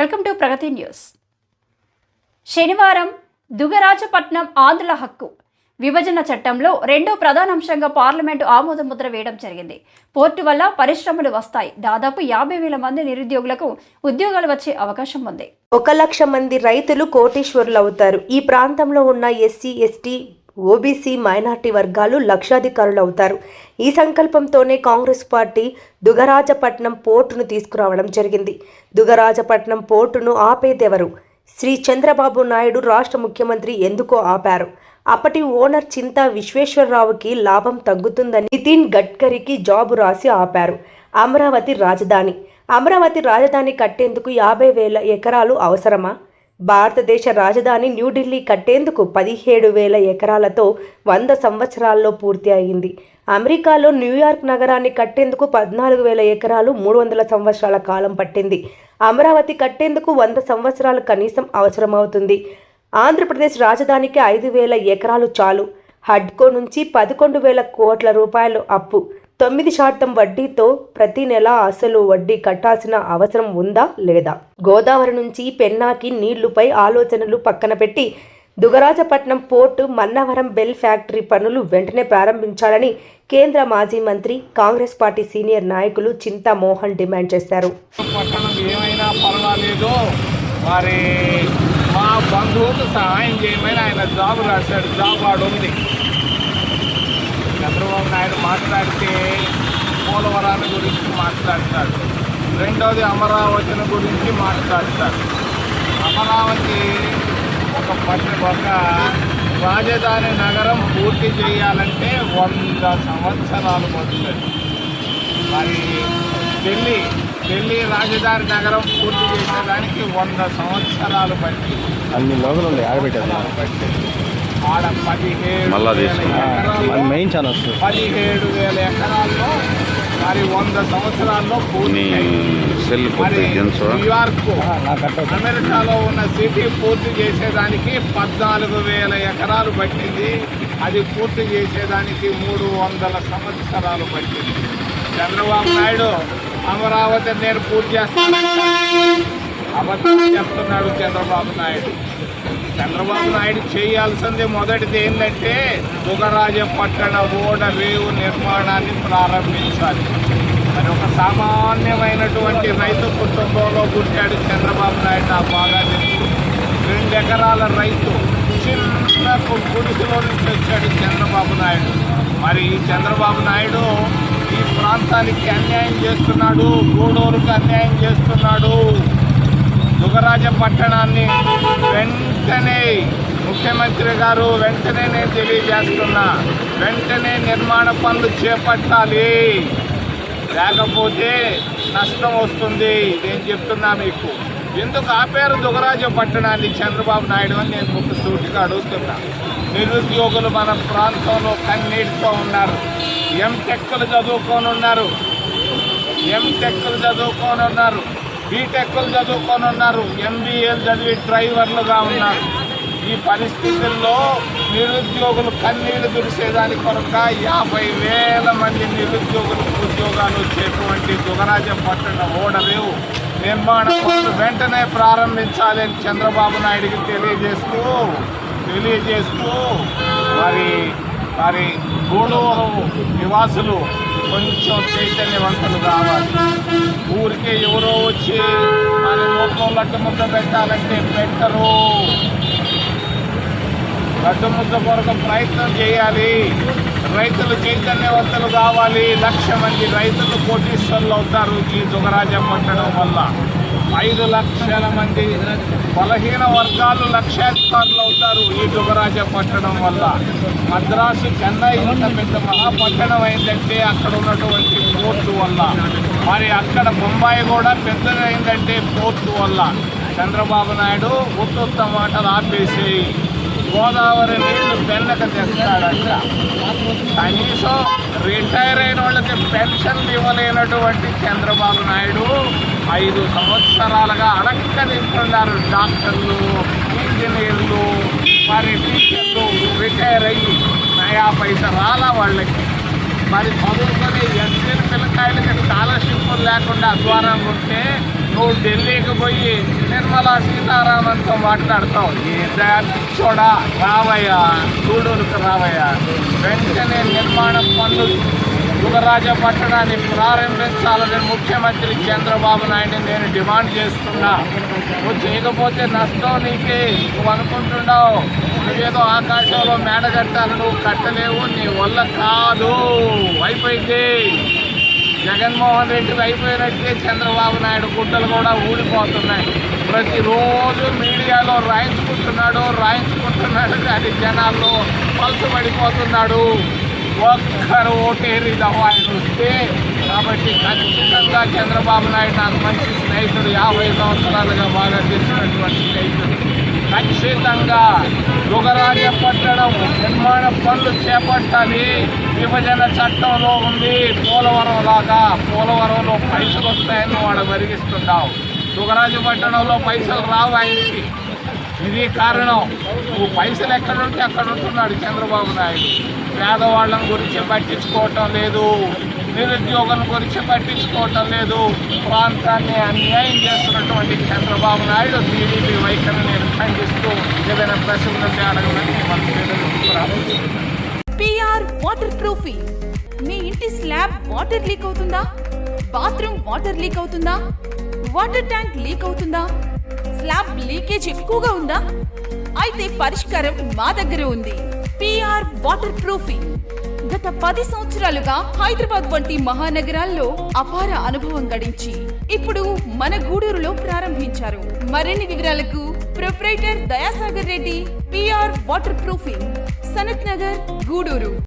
Welcome to Pragathi news. శనివారం దుగరాజపట్నం ఆంధ్రుల హక్కు విభజన చట్టంలో రెండో ప్రధాన అంశంగా పార్లమెంటు ఆమోదముద్ర వేయడం జరిగింది. పోర్టు వల్ల పరిశ్రమలు వస్తాయి. దాదాపు యాభై వేల మంది నిరుద్యోగులకు ఉద్యోగాలు వచ్చే అవకాశం ఉంది. ఒక లక్ష మంది రైతులు కోటీశ్వరులు అవుతారు ఈ ప్రాంతంలో ఉన్న ఎస్సీ ఎస్టీ ఓబీసీ మైనార్టీ వర్గాలు లక్షాధికారులు అవుతారు ఈ సంకల్పంతోనే కాంగ్రెస్ పార్టీ దుగరాజపట్నం పోర్టును తీసుకురావడం జరిగింది. దుగరాజపట్నం పోర్టును ఆపేదెవరు? శ్రీ చంద్రబాబు నాయుడు రాష్ట్ర ముఖ్యమంత్రి ఎందుకో ఆపారు? అప్పటి ఓనర్ చింతా విశ్వేశ్వరరావుకి లాభం తగ్గుతుందని నితిన్ గడ్కరీకి జాబు రాసి ఆపారు. అమరావతి రాజధాని. అమరావతి రాజధాని కట్టేందుకు యాభై వేల ఎకరాలు అవసరమా? భారతదేశ రాజధాని న్యూఢిల్లీ కట్టేందుకు పదిహేడు వేల ఎకరాలతో వంద సంవత్సరాల్లో పూర్తి అయింది. అమెరికాలో న్యూయార్క్ నగరాన్ని కట్టేందుకు పద్నాలుగు వేల ఎకరాలు మూడు వందల సంవత్సరాల కాలం పట్టింది. అమరావతి కట్టేందుకు వంద సంవత్సరాలు కనీసం అవసరమవుతుంది. ఆంధ్రప్రదేశ్ రాజధానికి ఐదు వేల ఎకరాలు చాలు. హడ్కో నుంచి పదకొండు వేల కోట్ల రూపాయలు అప్పు. తొమ్మిది శాతం వడ్డీతో ప్రతి నెల అసలు వడ్డీ కట్టాల్సిన అవసరం ఉందా లేదా? గోదావరి నుంచి పెన్నాకి నీళ్ళుపై ఆలోచనలు పక్కన పెట్టి దుగరాజపట్నం పోర్టు మన్నవరం బెల్ ఫ్యాక్టరీ పనులు వెంటనే ప్రారంభించాలని కేంద్ర మాజీ మంత్రి కాంగ్రెస్ పార్టీ సీనియర్ నాయకులు చింతా మోహన్ డిమాండ్ చేశారు. ఏమైనా పర్వాలేదు మరి మా బంధువుకు సహాయం చేయమని ఆయన జాబ్ రాశాడు. జాబ్ ఉంది. చంద్రబాబు నాయుడు మాట్లాడితే పోలవరాన్ని గురించి మాట్లాడతాడు. రెండోది అమరావతిని గురించి మాట్లాడతాడు. అమరావతి ఒక ఒక రాజధాని నగరం పూర్తి చేయాలంటే వంద సంవత్సరాలు పడుతుంది. మరి ఢిల్లీ ఢిల్లీ రాజధాని నగరం పూర్తి చేసేదానికి వంద సంవత్సరాలు పట్టి అన్ని లోగలు ఉన్నాయి ఆడబెట్టారు పట్టింది. మళ్ళా తీసుకున్నా. మెయిన్ ఛానల్స్ పదిహేడు వేల ఎకరాల్లో మరి వంద సంవత్సరాల్లో పూర్తి. సెల్ న్యూయార్క్ అమెరికాలో ఉన్న సిటీ పూర్తి చేసేదానికి పద్నాలుగు వేల ఎకరాలు పట్టింది. అది పూర్తి చేసేదానికి మూడు వందల సంవత్సరాలు పట్టింది. చంద్రబాబు నాయుడు అమరావతి నేను పూర్తి చేస్తానంట అబద్ధం చెప్తున్నాడు చంద్రబాబు నాయుడు. చంద్రబాబు నాయుడు చేయాల్సింది మొదటిది ఏంటంటే దుగరాజపట్టణ ఓడ రేవు నిర్మాణాన్ని ప్రారంభించాలి. మరి ఒక సామాన్యమైనటువంటి రైతు కుటుంబంలో పుట్టాడు చంద్రబాబు నాయుడు నాకు బాగా తెలుసు. రెండు ఎకరాల రైతు చిన్న గుడిసెలో నుంచి వచ్చాడు చంద్రబాబు నాయుడు. మరి ఈ చంద్రబాబు నాయుడు ఈ ప్రాంతానికి అన్యాయం చేస్తున్నాడు గూడూరుకు అన్యాయం చేస్తున్నాడు. దుగరాజ పట్టణాన్ని వెంటనే ముఖ్యమంత్రి గారు వెంటనే నేను తెలియజేస్తున్నా వెంటనే నిర్మాణ పనులు చేపట్టాలి. లేకపోతే నష్టం వస్తుంది నేను చెప్తున్నా మీకు. ఎందుకు ఆపేరు దుగరాజ పట్టణాన్ని చంద్రబాబు నాయుడు అని నేను ఒక సూటిగా అడుగుతున్నా. నిరుద్యోగులు మన ప్రాంతంలో కన్నీటితో ఉన్నారు. ఎంటెక్కులు చదువుకొని ఉన్నారు. ఎంటెక్కులు చదువుకొని ఉన్నారు. బీటెక్కులు చదువుకొని ఉన్నారు ఎంబీఏలు చదివి డ్రైవర్లుగా ఉన్నారు. ఈ పరిస్థితుల్లో నిరుద్యోగులు కన్నీళ్ళు దురిసేదాని కొరక యాభై వేల మంది నిరుద్యోగులకు ఉద్యోగాలు వచ్చేటువంటి దుగరాజం పట్టణ ఓడరేవు. నిర్మాణ పనులు వెంటనే ప్రారంభించాలి అని చంద్రబాబు నాయుడికి తెలియజేస్తూ తెలియజేస్తూ మరి మరి గూడూరు నివాసులు కొంచెం చైతన్యవంతులు కావాలి. ఊరికే ఎవరో వచ్చి మన నోట్లో లడ్డు ముద్ద పెట్టాలంటే పెట్టరు. లడ్డు ముద్ద కొరకు ప్రయత్నం చేయాలి. రైతులు చైతన్యవంతులు కావాలి. లక్ష మంది రైతులు కోటీశ్వర్లు అవుతారు ఈ దుగరాజం పట్టడం వల్ల. ఐదు లక్షల మంది బలహీన వర్గాలు లక్షాధికారులు అవుతారు ఈ దుగరాజం పట్టడం వల్ల. మద్రాసు చెన్నై ఇంత పెద్ద మహాపట్టణం అయిందంటే అక్కడ ఉన్నటువంటి పోర్టు వల్ల. మరి అక్కడ బొంబాయి కూడా పెద్దదైందంటే పోర్టు వల్ల. చంద్రబాబు నాయుడు ఉత్తుత్త మాటలు ఆపేసేయి. గోదావరి నీళ్ళు పెళ్ళక తెస్తాడంట. కనీసం రిటైర్ అయిన వాళ్ళకి పెన్షన్లు ఇవ్వలేనటువంటి చంద్రబాబు నాయుడు ఐదు సంవత్సరాలుగా అడక్కనిస్తున్నారు డాక్టర్లు ఇంజనీర్లు మరి టీచర్లు రిటైర్ అయ్యి నయా పైస రాలా వాళ్ళకి. మరి చదువుకొని ఎస్సీల పిల్లకాయలకి స్కాలర్షిప్ లేకుండా అధ్వానంగా ఉంటే నువ్వు ఢిల్లీకి పోయి నిర్మలా సీతారామన్తో మాట్లాడతావు. ఏంటా పిచ్చోడా రావయ్యా గూడూరుకు రావయ్యా. వెంటనే నిర్మాణ పనులు యుగరాజ పట్టణాన్ని ప్రారంభించాలని ముఖ్యమంత్రి చంద్రబాబు నాయుడు నేను డిమాండ్ చేస్తున్నా. నువ్వు చేయకపోతే నష్టం నీకే. నువ్వు అనుకుంటున్నావు. నువ్వేదో ఆకాశంలో మేడ కట్టాలి నువ్వు కట్టలేవు. నీ వల్ల కాదు. అయిపోయింది. జగన్మోహన్ రెడ్డి అయిపోయినట్టే చంద్రబాబు నాయుడు గుడ్డలు కూడా ఊడిపోతున్నాయి. ప్రతిరోజు మీడియాలో రాయించుకుంటున్నాడు రాయించుకుంటున్నాడు. కానీ జనాల్లో పలుచబడిపోతున్నాడు ఒక్కరు ఓటేరి ఆయన వస్తే కాబట్టి ఖచ్చితంగా చంద్రబాబు నాయుడు నాకు మంచి స్నేహితుడు. యాభై సంవత్సరాలుగా బాగా తెలిసినటువంటి స్నేహితుడు. ఖచ్చితంగా యుగరాజ పట్టణం నిర్మాణ పనులు చేపట్టాలి. విభజన చట్టంలో ఉంది. పోలవరం లాగా పోలవరంలో పైసలు వస్తాయని వాడు వెలిగిస్తున్నావు యుగరాజు పట్టణంలో పైసలు రావు ఆయనకి. ఇది కారణం. నువ్వు పైసలు ఎక్కడుంటే అక్కడ ఉంటున్నాడు చంద్రబాబు నాయుడు. పేదవాళ్ళం గురించి పట్టించుకోవటం లేదు. నిరుద్యోగం గురించి పట్టించుకోవటం లేదు. ప్రాంతాన్ని అన్యాయం చేస్తున్నటువంటి చంద్రబాబు నాయుడు టీడీపీ వైఖరిని నేను ఖండిస్తూ ఏదైనా ప్రశ్నలు ఉంటే అడగమని పిఆర్ వాటర్ ప్రూఫింగ్ మీ ఇంటి స్లాబ్ వాటర్ లీక్ అవుతుందా? బాత్రూమ్ వాటర్ లీక్ అవుతుందా? వాటర్ ట్యాంక్ లీక్ అవుతుందా? స్లాబ్ లీకేజ్ ఎక్కువగా ఉందా? అయితే పరిష్కారం మా దగ్గర ఉంది. పిఆర్ వాటర్ ప్రూఫింగ్ గత పది సంవత్సరాలుగా హైదరాబాద్ వంటి మహానగరాల్లో అపార అనుభవం గడించి ఇప్పుడు మన గూడూరులో ప్రారంభించారు. మరిన్ని వివరాలకు proprietor Dayasagar Reddy PR water proofing Sanath Nagar Gudur.